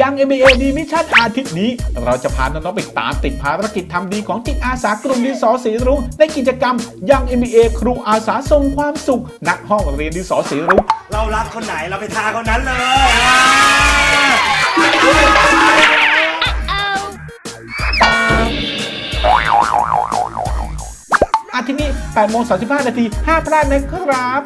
ยัง MBA ดีมิชชั่นอาทิตย์นี้ เราจะพาน้องๆไปตามติดภารกิจทำดีของจิตอาสากลุ่มดินสอสีรุ้งในกิจกรรมยัง MBA ครูอาสาส่งความสุขนักห้องเรียนดินสอสีรุ้งเรารักคนไหนเราไปทาคนนั้นเลยอาทิตย์นี้8โมง35 นาทีห้ามพลาดนะครับ